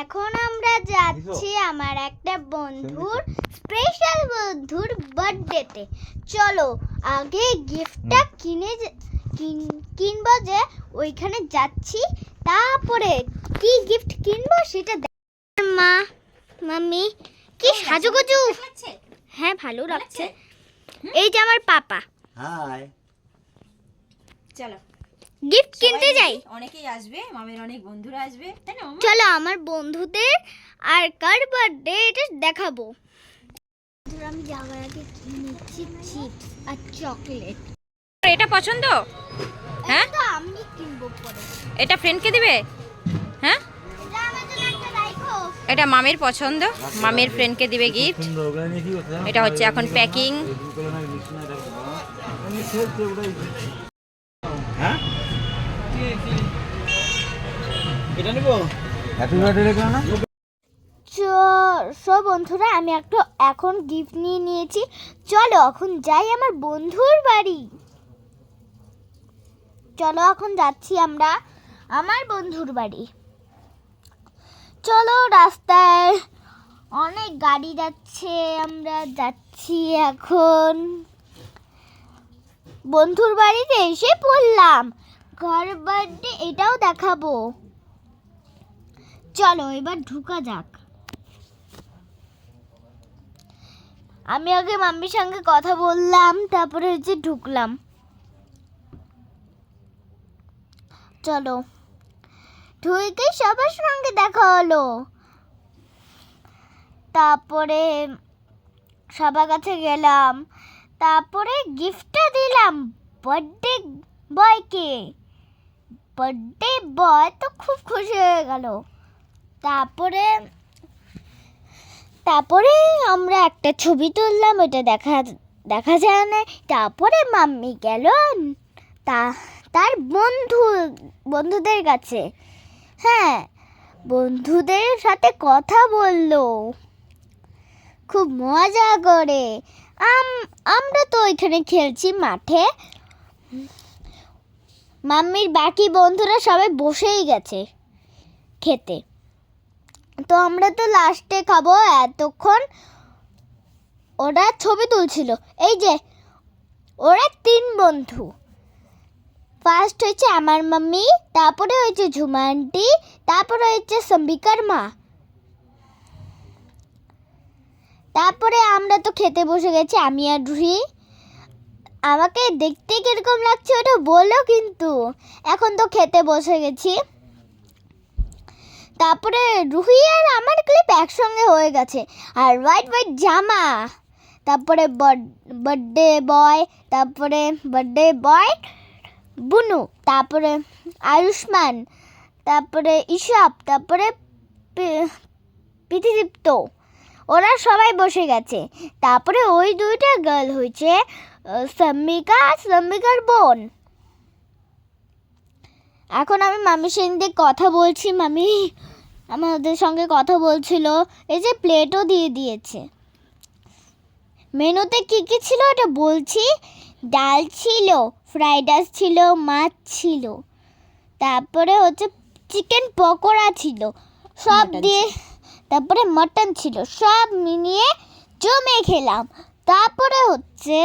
এখন আমরা যাচ্ছি আমার একটা বন্ধুর স্পেশাল বন্ধুর বার্থডেতে চলো আগে গিফটটা কিনে কিনবো যে ওইখানে যাচ্ছি তারপরে কি গিফট কিনবো সেটা দেখ- মা মাম্মি কি সাজুগুজু? লাগছে হ্যাঁ ভালো লাগছে? এই যে আমার পাপা। হাই চলো। গিফট কিনতে যাই। অনেকেই আসবে মামের অনেক বন্ধুরা আসবে। তাই না চলো আমার বন্ধুদের আর কার বার্থডে এটা দেখাবো। আমি যাওয়ার আগে কিনেছি চিপস আর চকলেট এটা পছন্দ? হ্যাঁ? আমি কিনবো পরে। এটা ফ্রেন্ডকে দিবে? হ্যাঁ? এটা আমার জন্য একটা রাখো এটা মামের পছন্দ। মামের ফ্রেন্ডকে দিবে গিফট এটা হচ্ছে এখন প্যাকিং এটা নিব? হ্যাপি বার্থডে রেখো না সব বন্ধুরা আমি একটা এখন গিফট নিয়ে নিয়েছি। চলো এখন যাই আমার বন্ধুর বাড়ি। চলো এখন যাচ্ছি আমরা আমার বন্ধুর বাড়ি। চলো রাস্তায় অনেক গাড়ি যাচ্ছে আমরা যাচ্ছি এখন। বন্ধুর বাড়িতে এসে পড়লাম। ঘর বার্থডে এটাও দেখাবো। চলো, এবার ঢুকা যাক। আমি আগে মাম্মির সঙ্গে কথা বললাম, তারপরে হচ্ছে ঢুকলাম। চলো। ঢুকে সবার সঙ্গে দেখা হলো। তারপরে সবার কাছে গেলাম। তারপরে গিফটটা দিলাম বার্থডে বয়কে বার্থডে বয় তো খুব খুশি হয়ে গেল। তারপরে তারপরে আমরা একটা ছবি তুললাম ওটা দেখা দেখা যায় না তারপরে মাম্মি গেল তা, তার বন্ধু, বন্ধুদের কাছে। হ্যাঁ বন্ধুদের সাথে কথা বলল। খুব মজা করে। আম, আমরা তো ওইখানে খেলছি মাঠে। মাম্মির বাকি বন্ধুরা সবাই বসেই গেছে খেতে। তো আমরা তো লাস্টে খাব এতক্ষণ। ওরা ছবি তুলছিল। এই যে, ওরা তিন বন্ধু। ফার্স্ট হয়েছে আমার মাম্মি, তারপরে হয়েছে ঝুমা আন্টি তারপরে হয়েছে সম্বিকার মা। তারপরে আমরা তো খেতে বসে গেছি, আমি আর রুহি। আমাকে দেখতে কীরকম লাগছে ওটা বলো কিন্তু। এখন তো খেতে বসে গেছি। তারপরে রুহি আর আমার ক্লিপ একসঙ্গে হয়ে গেছে। আর হোয়াইট হোয়াইট জামা। তারপরে বার্থডে বয় তারপরে বার্থডে বয় বুনু, তারপরে আয়ুষ্মান, তারপরে ইশাব তারপরে পৃথিদীপ্ত। ওরা সবাই বসে গেছে। তারপরে ওই দুইটা গার্ল হয়েছে সম্মিকা আর সম্মিকার বোন। এখন আমি মামির সঙ্গে কথা বলছি, মামি। আমাদের সঙ্গে কথা বলছিল। এই যে প্লেটও দিয়ে দিয়েছে। মেনুতে কি কি ছিল এটা বলছি? ডাল ছিল ফ্রাইড রাইস ছিল মাছ ছিল। তারপরে হচ্ছে চিকেন পকোড়া ছিল। সব দিয়ে তারপরে মটন ছিল। সব মিলিয়ে জমে খেলাম। তারপরে হচ্ছে